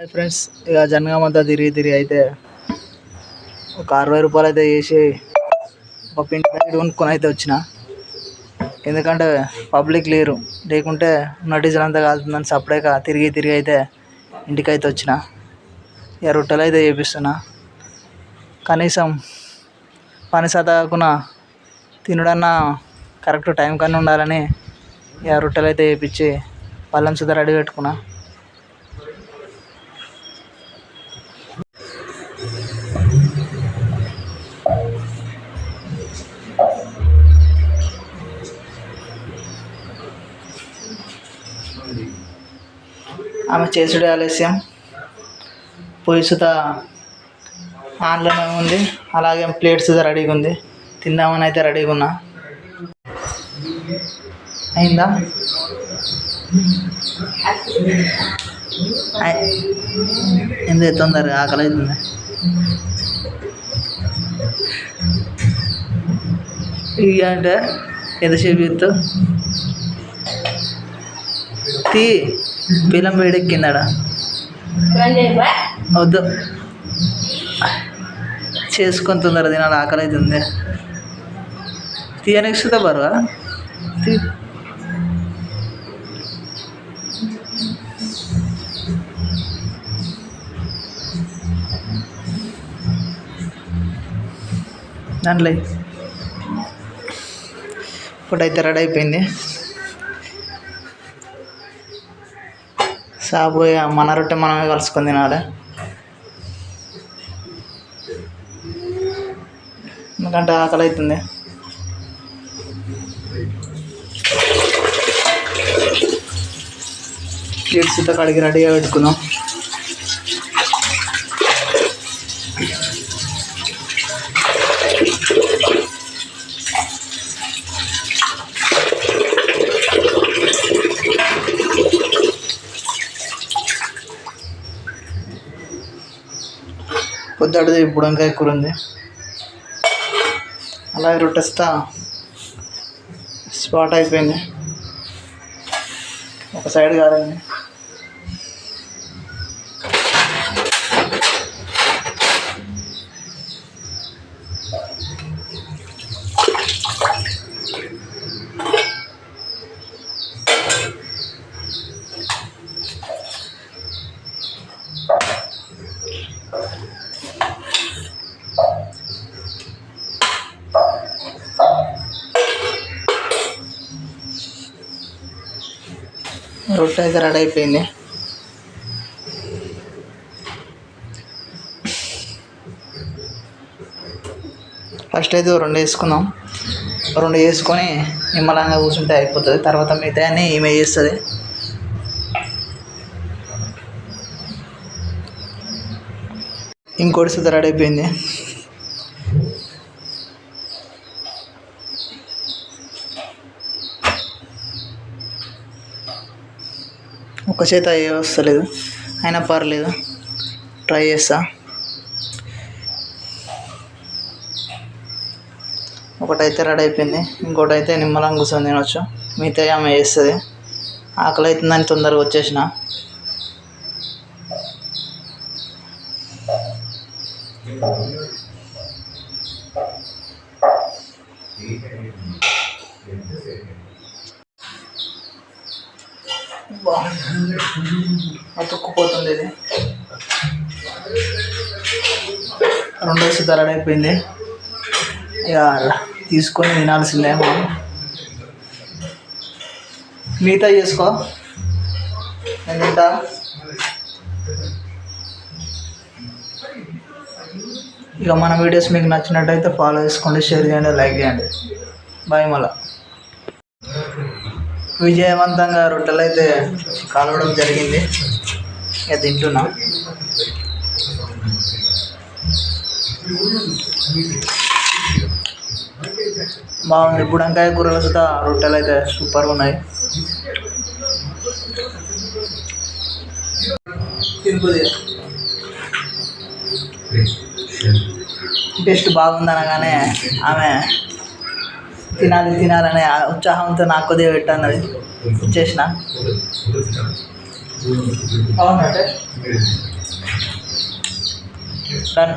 Hi friends ఇక జనగామంతా తిరిగి తిరిగి అయితే ఒక అరవై రూపాయలు అయితే వేసి ఒక పిండి ప్యాకెట్ కొనుక్కొని అయితే వచ్చిన. ఎందుకంటే పబ్లిక్ లేరు. లేకుంటే ఉన్న డీజిల్ అంతా కాలుతుందని సపరేట్గా తిరిగి తిరిగి అయితే ఇంటికి అయితే వచ్చిన. ఇక రొట్టెలు అయితే చేపిస్తున్నా. కనీసం పని సతాకున తినడన్నా కరెక్ట్ టైం కన్నా ఉండాలని ఇక రొట్టెలు అయితే చేపించి పళ్ళెం సుద్ధా రెడీ పెట్టుకున్నా. ఆమె చేసుడే ఆలస్యం. పొయ్యి ఆన్లోనే ఉంది. అలాగే ప్లేట్స్ రెడీగా ఉంది. తిందామని అయితే రెడీగా ఉన్నా. అయిందా? అయ్- ఎందుకు తొందరగా ఆకలి అవుతుంది. ఇక అంటే ఎంతసేపు చెప్తావు తీ. పిల్లం వేడెక్కిందాడ వద్దు. చేసుకొని తొందర తినాలి ఆకలి అవుతుంది. తీయనికి సుతా బరువా దాంట్లో ఫుడ్ అయితే రెడీ అయిపోయింది. సాబోయే మన రొట్టె మనమే కలుసుకొని తినాలి. ఎందుకంటే ఆకలి అవుతుంది కిడ్స్తో కడిగి రెడీగా పెట్టుకుందాం. పొద్దుటిది ఇప్పుడు వంకాయ కూర ఉంది. అలాగే రొట్టెస్తా స్పాట్ అయిపోయింది. ఒక సైడ్ కాదండి రొట్టె అయితే రెడీ అయిపోయింది. ఫస్ట్ అయితే రెండు వేసుకుందాం. రెండు వేసుకొని నిమ్మలంగా కూర్చుంటే అయిపోతుంది. తర్వాత మిగతా అని ఈమె చేస్తుంది. ఇంకోటి సుద్ధ రెడీ అయిపోయింది. ఒక చేత ఏ వస్తలేదు అయినా పర్లేదు. ట్రై చేస్తా. ఒకటైతే రెడీ అయిపోయింది. ఇంకోటి అయితే నిమ్మలం కూర్చొని తినొచ్చు. మిగతా ఆమె వేస్తుంది ఆకలి అవుతుందని తొందరగా వచ్చేసిన. బా అతుక్కుపోతుంది ఇది. రెండో సుద్ధ అయిపోయింది. ఇక తీసుకొని తినాల్సిందే మనం. మిగతా చేసుకో. నేను తింటా ఇక మన వీడియోస్ మీకు నచ్చినట్టయితే ఫాలో చేసుకోండి షేర్ చేయండి లైక్ చేయండి. బాయ్ మళ్ళా. విజయవంతంగా రొట్టెలు అయితే కాలవడం జరిగింది. ఇక తింటున్నా. బాగుంది బుడంకాయ కూరలు సుతా రొట్టెలు అయితే సూపర్గా ఉన్నాయి. టేస్ట్ బాగుంది అనగానే ఆమె తినాలి తినాలనే ఉత్సాహంతో నాకు కొద్దిగా పెట్టన్నది ఇచ్చేసిన అవునంటే డన్